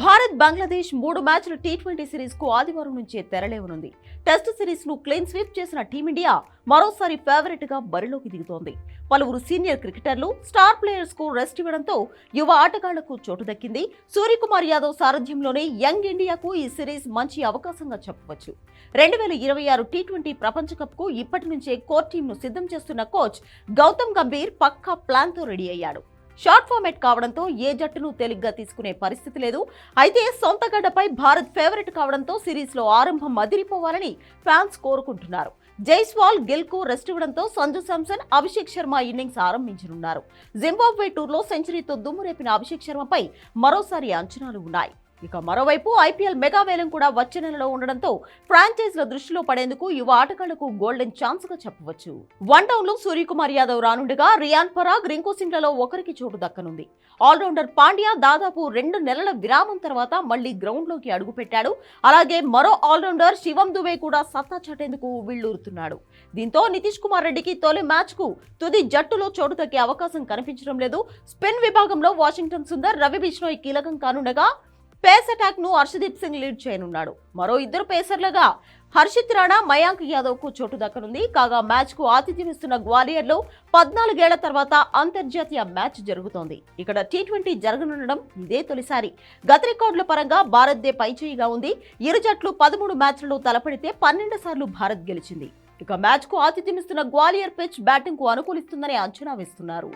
భారత్ బంగ్లాదేశ్ మూడు మ్యాచ్ల T twenty సిరీస్కు ఆదివారం నుంచే తెరలేవనుంది. టెస్ట్ సిరీస్ను క్లీన్ స్వీప్ చేసిన టీమిండియా మరోసారి ఫేవరెట్గా బరిలోకి దిగుతోంది. పలువురు సీనియర్ క్రికెటర్లు స్టార్ ప్లేయర్స్కు రెస్ట్ ఇవ్వడంతో యువ ఆటగాళ్ళకు చోటు దక్కింది. సూర్యకుమార్ యాదవ్ సారథ్యంలోనే యంగ్ ఇండియాకు ఈ సిరీస్ మంచి అవకాశంగా చెప్పవచ్చు. రెండు వేల ఇరవై ఆరు టీ ట్వంటీ ప్రపంచ కప్కు ఇప్పటి నుంచే కోర్ టీంను సిద్ధం చేస్తున్న కోచ్ గౌతమ్ గంభీర్ పక్కా ప్లాన్తో రెడీ అయ్యాడు. షార్ట్ ఫార్మేట్ కావడంతో ఏ జట్టును తేలిగ్గా తీసుకునే పరిస్థితి లేదు. అయితే సొంత గడ్డపై భారత్ ఫేవరెట్ కావడంతో సిరీస్లో ఆరంభం మదిరిపోవాలని ఫ్యాన్స్ కోరుకుంటున్నారు. జైస్వాల్ గిల్కు రెస్ట్ ఇవ్వడంతో సంజు శాంసన్ అభిషేక్ శర్మ ఇన్నింగ్స్ ఆరంభించనున్నారు. జింబాబ్వే టూర్లో సెంచరీతో దుమ్మురేపిన అభిషేక్ శర్మపై మరోసారి అంచనాలు ఉన్నాయి. ఇక మరోవైపు ఐపీఎల్ మెగా వేలం కూడా వచ్చే నెలలో ఉండడంతో ఫ్రాంచైజ్ల దృష్టిలో పడేందుకు యువ ఆటగాళ్ళకు గోల్డెన్ ఛాన్స్గా చెప్పవచ్చు. వన్ డౌన్లో సూర్యకుమార్ యాదవ్ రానుండగా రియాన్ పరాగ్ రింకు సింగ్లలో ఒకరికి చోటు దక్కనుంది. ఆల్రౌండర్ పాండ్యా దాదాపు రెండు నెలల విరామం తర్వాత మళ్ళీ గ్రౌండ్లోకి అడుగుపెట్టాడు. అలాగే మరో ఆల్రౌండర్ శివం దుబే కూడా సత్తా చాటేందుకు వీళ్ళూరుతున్నాడు. దీంతో నితీష్ కుమార్ రెడ్డికి తొలి మ్యాచ్కు తుది జట్టులో చోటు దక్కే అవకాశం కనిపించడం లేదు. స్పిన్ విభాగంలో వాషింగ్టన్ సుందర్ రవి బిష్ణోయ్ కీలకం కానుండగా పేస్ అటాక్ను హర్షదీప్ సింగ్ లీడ్ చేయనున్నాడు. మరో ఇద్దరు పేసర్లుగా హర్షిత్ రాణా మయాంక్ యాదవ్కు చోటు దక్కనుంది. కాగా మ్యాచ్కు ఆతిథ్యమిస్తున్న గ్వాలియర్లో పద్నాలుగేళ్ళ తర్వాత అంతర్జాతీయ మ్యాచ్ జరుగుతోంది. ఇక్కడ టీ ట్వంటీ జరగనుండడం ఇదే తొలిసారి. గత రికార్డుల పరంగా భారత్దే పైచేయిగా ఉంది. ఇరు జట్లు పదమూడు మ్యాచ్లలో తలపడితే పన్నెండు సార్లు భారత్ గెలిచింది. ఇక మ్యాచ్కు ఆతిథ్యమిస్తున్న గ్వాలియర్ పిచ్ బ్యాటింగ్కు అనుకూలిస్తుందని అంచనా వేస్తున్నారు.